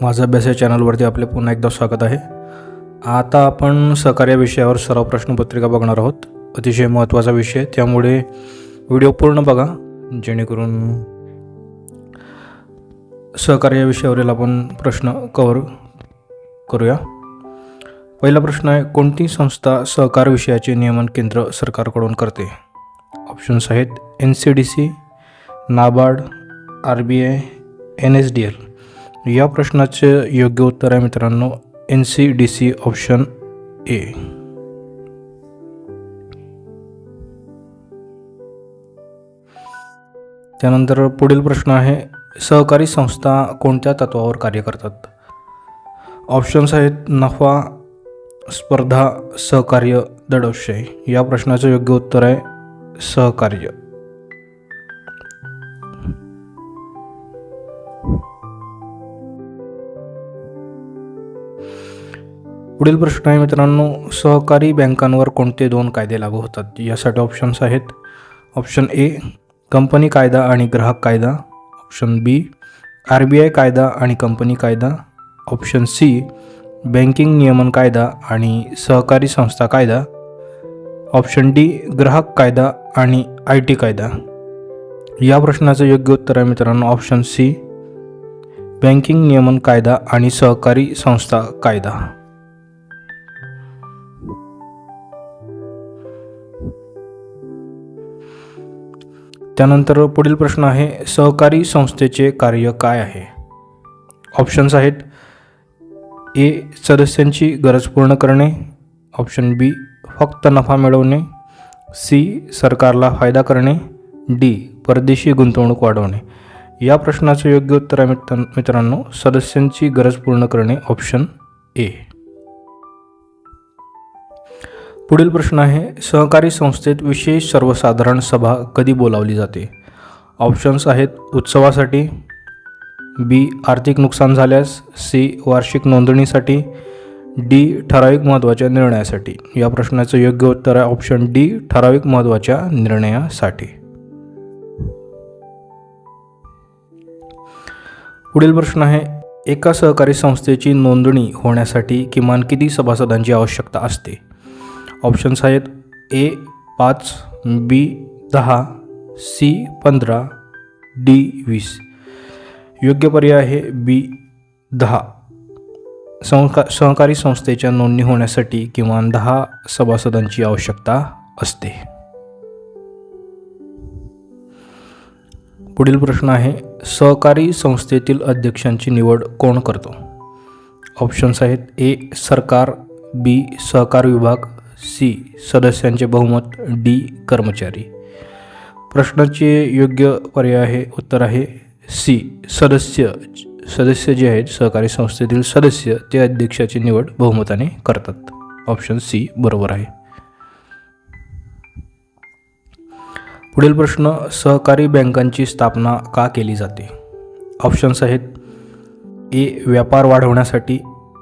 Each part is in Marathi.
माझं अभ्यास या चॅनलवरती आपले पुन्हा एकदा स्वागत आहे. आता आपण सहकार्य विषयावर सराव प्रश्नपत्रिका बघणार आहोत. अतिशय महत्त्वाचा विषय त्यामुळे व्हिडिओ पूर्ण बघा. जेणेकरून सहकार्य या विषयावरील आपण प्रश्न कवर करूया. पहिला प्रश्न आहे कोणती संस्था सहकार विषयाचे नियमन केंद्र सरकारकडून करते? ऑप्शन्स आहेत N C D C NABARD R B I N S D L या प्रश्नाचे योग्य उत्तर आहे मित्रांनो N C D C option A त्यानंतर पुढील प्रश्न आहे सहकारी संस्था कोणत्या तत्वावर कार्य करतात? ऑप्शन्स आहेत नफा स्पर्धा सहकार्य दडवशाही या प्रश्नाचं योग्य उत्तर आहे सहकार्य. पुढील प्रश्न आहे मित्रांनो सहकारी बँकांवर कोणते दोन कायदे लागू होतात? यासाठी ऑप्शन्स आहेत. ऑप्शन ए कंपनी कायदा आणि ग्राहक कायदा. Option B R B I कायदा आणि कंपनी कायदा. ऑप्शन सी बँकिंग नियमन कायदा आणि सहकारी संस्था कायदा. ऑप्शन डी ग्राहक कायदा आणि आय टी कायदा. या प्रश्नाचं योग्य उत्तर आहे मित्रांनो ऑप्शन सी बँकिंग नियमन कायदा आणि सहकारी संस्था कायदा. त्यानंतर पुढील प्रश्न आहे सहकारी संस्थेचे कार्य काय आहे? ऑप्शन्स आहेत ए सदस्यांची गरज पूर्ण करणे. ऑप्शन बी फक्त नफा मिळवणे. सी सरकारला फायदा करणे. डी परदेशी गुंतवणूक वाढवणे. या प्रश्नाचं योग्य उत्तर आहे मित्र मित्रांनो सदस्यांची गरज पूर्ण करणे. ऑप्शन ए पुढील प्रश्न आहे सहकारी संस्थेत विशेष सर्वसाधारण सभा कधी बोलावली जाते? ऑप्शन्स आहेत उत्सवासाठी बी आर्थिक नुकसान झाल्यास सी वार्षिक नोंदणीसाठी डी ठराविक महत्त्वाच्या निर्णयासाठी. या प्रश्नाचं योग्य उत्तर आहे ऑप्शन डी ठराविक महत्त्वाच्या निर्णयासाठी. पुढील प्रश्न आहे एका सहकारी संस्थेची नोंदणी होण्यासाठी किमान किती सभासदांची आवश्यकता असते? ऑप्शन्स आहेत ए पाच बी दहा सी पंधरा डी वीस. योग्य पर्याय आहे बी दहा. सहका सहकारी संस्थेच्या नोंदणी होण्यासाठी किमान दहा सभासदांची आवश्यकता असते. पुढील प्रश्न आहे सहकारी संस्थेतील अध्यक्षांची निवड कोण करतो? ऑप्शन्स आहेत ए सरकार बी सहकार विभाग सी सदस्यांचे बहुमत डी कर्मचारी. प्रश्नाचे योग्य पर्याय आहे उत्तर आहे सी. सदस्य सदस्य जे आहेत सहकारी संस्थेतील सदस्य ते अध्यक्षाची निवड बहुमताने करतात. ऑप्शन सी बरोबर आहे. पुढील प्रश्न सहकारी बँकांची स्थापना का केली जाते? ऑप्शन्स आहेत ए. व्यापार वाढवण्यासाठी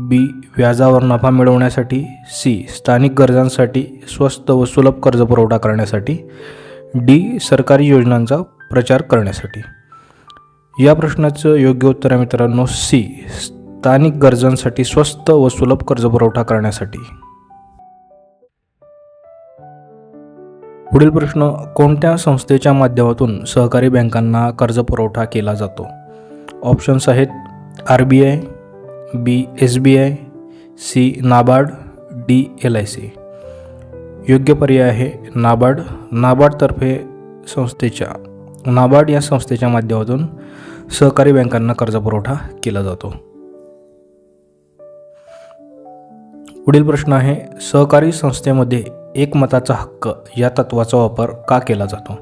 बी व्याजावर नफा मिळवण्यासाठी सी स्थानिक गरजांसाठी स्वस्त व सुलभ कर्जपुरवठा करण्यासाठी डी सरकारी योजनांचा प्रचार करण्यासाठी. या प्रश्नाचं योग्य उत्तर आहे मित्रांनो सी स्थानिक गरजांसाठी स्वस्त व सुलभ कर्जपुरवठा करण्यासाठी. पुढील प्रश्न कोणत्या संस्थेच्या माध्यमातून सहकारी बँकांना कर्जपुरवठा केला जातो? ऑप्शन्स आहेत R B I B S B I C NABARD D L I C. योग्य पर्याय आहे नाबार्ड. नाबार्डतर्फे संस्थेच्या नाबार्ड या संस्थेच्या माध्यमातून सहकारी बँकांना कर्जपुरवठा केला जातो. पुढील प्रश्न आहे सहकारी संस्थेमध्ये एकमताचा हक्क या तत्वाचा वापर का केला जातो?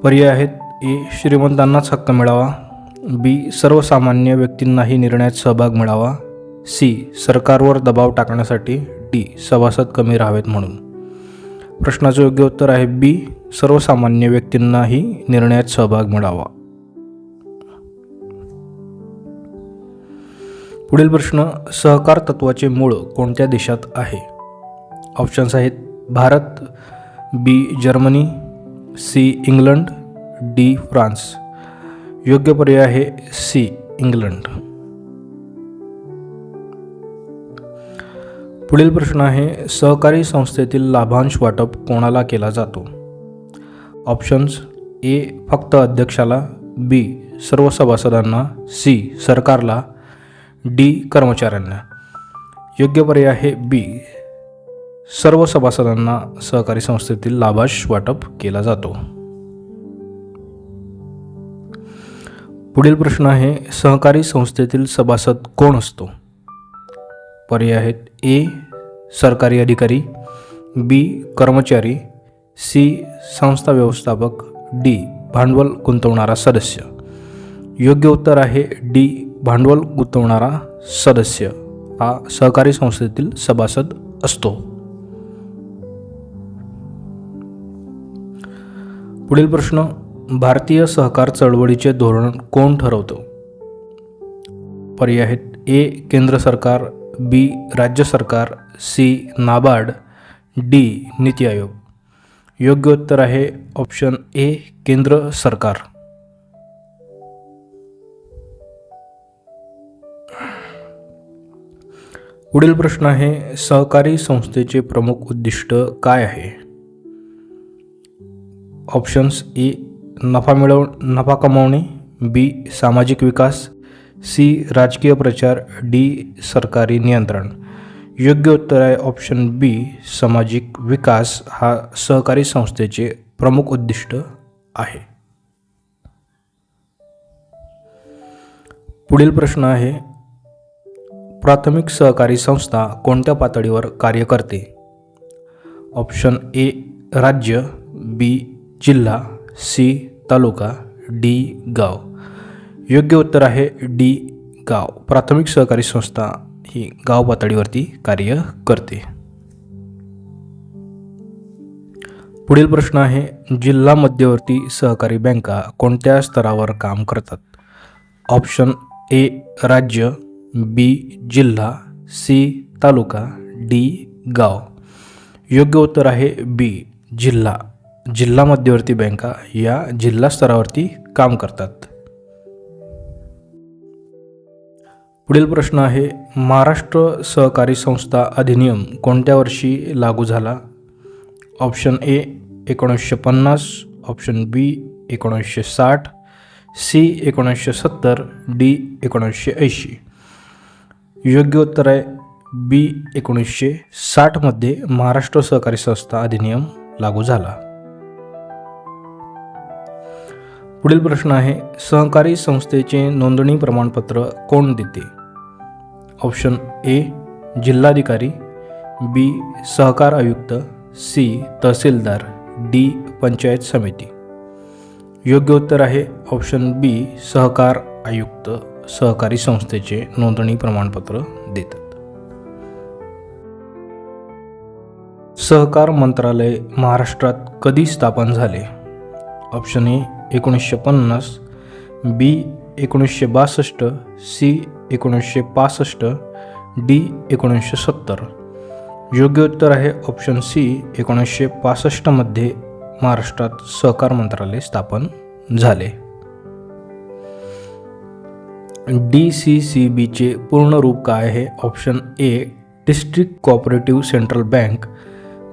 पर्याय आहेत ए श्रीमंतांनाच हक्क मिळावा. बी सर्वसामान्य व्यक्तींनाही निर्णयात सहभाग मिळावा. सी सरकारवर दबाव टाकण्यासाठी. डी सभासद कमी राहावेत म्हणून. प्रश्नाचं योग्य उत्तर आहे बी सर्वसामान्य व्यक्तींनाही निर्णयात सहभाग मिळावा. पुढील प्रश्न सहकार तत्वाचे मूळ कोणत्या देशात आहे? ऑप्शन्स आहेत Bharat B Germany C England D France. योग्य पर्याय आहे सी इंग्लंड. पुढील प्रश्न आहे सहकारी संस्थेतील लाभांश वाटप कोणाला केला जातो? ऑप्शन्स ए फक्त अध्यक्षाला बी सर्व सभासदांना सी सरकारला डी कर्मचाऱ्यांना. योग्य पर्याय आहे बी सर्व सभासदांना सहकारी संस्थेतील लाभांश वाटप केला जातो. पुढील प्रश्न आहे सहकारी संस्थेतील सभासद कोण असतो? पर्याय आहेत ए सरकारी अधिकारी बी कर्मचारी सी संस्था व्यवस्थापक डी भांडवल गुंतवणारा सदस्य. योग्य उत्तर आहे डी भांडवल गुंतवणारा सदस्य. हा सहकारी संस्थेतील सभासद असतो. पुढील प्रश्न भारतीय सहकार चळवळीचे धोरण कोण ठरवतं? पर्याय आहेत ए केंद्र सरकार बी राज्य सरकार सी नाबार्ड डी नीती आयोग. योग्य उत्तर आहे ऑप्शन ए केंद्र सरकार. पुढील प्रश्न आहे सहकारी संस्थेचे प्रमुख उद्दिष्ट काय आहे? ऑप्शन्स ए नफा मिळव नफा कमावणे बी सामाजिक विकास सी राजकीय प्रचार डी सरकारी नियंत्रण. योग्य उत्तर आहे ऑप्शन बी सामाजिक विकास हा सहकारी संस्थेचे प्रमुख उद्दिष्ट आहे. पुढील प्रश्न आहे प्राथमिक सहकारी संस्था कोणत्या पातळीवर कार्य करते? ऑप्शन ए राज्य बी जिल्हा. सी तालुका डी गाव. योग्य उत्तर आहे डी गाव. प्राथमिक सहकारी संस्था ही गाव पातळीवरती कार्य करते. पुढील प्रश्न आहे, जिल्हा मध्यवर्ती सहकारी बँका कोणत्या स्तरावर काम करतात? ऑप्शन ए, राज्य, बी, जिल्हा, सी, तालुका, डी, गाव. योग्य उत्तर आहे बी, जिल्हा. जिल्हा मध्यवर्ती बँका या जिल्हा स्तरावरती काम करतात. पुढील प्रश्न आहे महाराष्ट्र सहकारी संस्था अधिनियम कोणत्या वर्षी लागू झाला? ऑप्शन ए एकोणीसशे पन्नास ऑप्शन बी एकोणीसशे साठ सी एकोणीसशे सत्तर डी एकोणीसशे ऐंशी. योग्य उत्तर आहे बी एकोणीसशे साठमध्ये महाराष्ट्र सहकारी संस्था अधिनियम लागू झाला. पुढील प्रश्न आहे सहकारी संस्थेचे नोंदणी प्रमाणपत्र कोण देते? ऑप्शन ए जिल्हाधिकारी बी सहकार आयुक्त सी तहसीलदार डी पंचायत समिती. योग्य उत्तर आहे ऑप्शन बी सहकार आयुक्त सहकारी संस्थेचे नोंदणी प्रमाणपत्र देतात. सहकार मंत्रालय महाराष्ट्रात कधी स्थापन झाले? ऑप्शन ए एकोणीसशे पन्नास बी एकोणीसशे बासष्ट सी एकोणीसशे पासष्ट डी एकोणीसशे सत्तर. योग्य उत्तर आहे ऑप्शन सी एकोणीसशे पासष्टमध्ये महाराष्ट्रात सहकार मंत्रालय स्थापन झाले. डी सी सी बीचे पूर्ण रूप काय आहे? Option A district cooperative central bank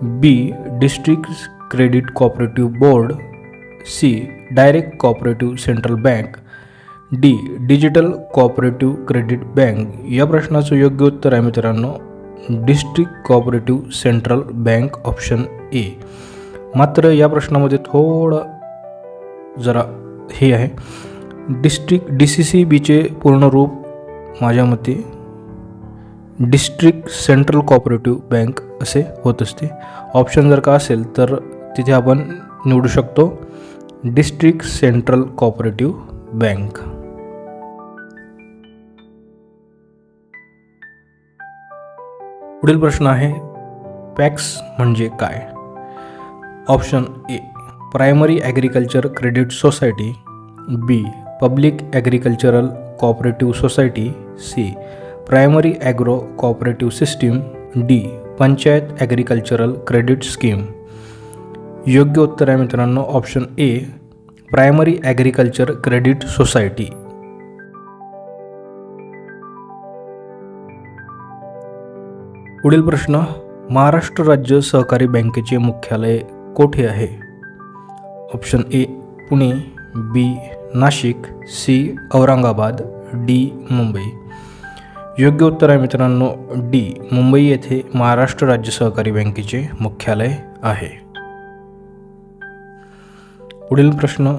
B district credit cooperative board C direct cooperative central bank D digital cooperative credit bank या प्रश्नाचं योग्य उत्तर आहे मित्रांनो. District cooperative central bank option A मात्र या प्रश्नामध्ये थोडं जरा हे आहे. डिस्ट्रिक्ट डी सी सी बीचे पूर्ण रूप माझ्या मते डिस्ट्रिक्ट सेंट्रल कॉपरेटिव्ह बँक असे होत असते. ऑप्शन जर का असेल तर तिथे आपण निवडू शकतो. District central cooperative bank. पुढील प्रश्न आहे, पॅक्स म्हणजे काय? Option A, primary agriculture credit society, B, public agricultural cooperative society, C, primary agro cooperative system, D, panchayat agricultural credit scheme. योग्य उत्तर आहे मित्रांनो. Option A primary agriculture credit society पुढील प्रश्न महाराष्ट्र राज्य सहकारी बँकेचे मुख्यालय कोठे आहे? Option A Pune B Nashik C Aurangabad D Mumbai. योग्य उत्तर आहे मित्रांनो डी मुंबई येथे महाराष्ट्र राज्य सहकारी बँकेचे मुख्यालय आहे. पुढील प्रश्न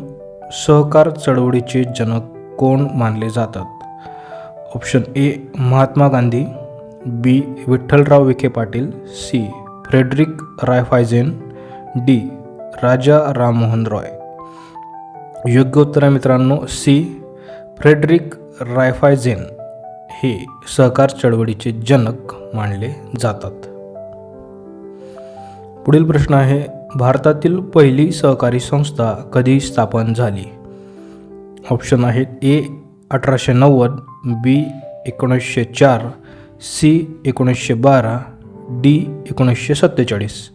सहकार चळवळीचे जनक कोण मानले जातात? Option A Mahatma Gandhi. B Vitthalrao Vikhe Patil. C Friedrich Raiffeisen. D Raja Rammohan Roy. योग्य उत्तर आहे मित्रांनो सी फ्रेडरिक रायफायझेन. हे सहकार चळवळीचे जनक मानले जातात. पुढील प्रश्न आहे भारतातील पहिली सहकारी संस्था कधी स्थापन झाली? ऑप्शन आहेत ए अठराशे नव्वद बी एकोणीसशे चार सी एकोणीसशे बारा डी एकोणीसशे सत्तेचाळीस.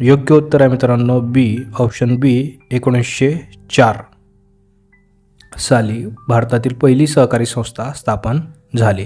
योग्य उत्तर आहे मित्रांनो बी. ऑप्शन बी एकोणीसशे चार. साली भारतातील पहिली सहकारी संस्था स्थापन झाली.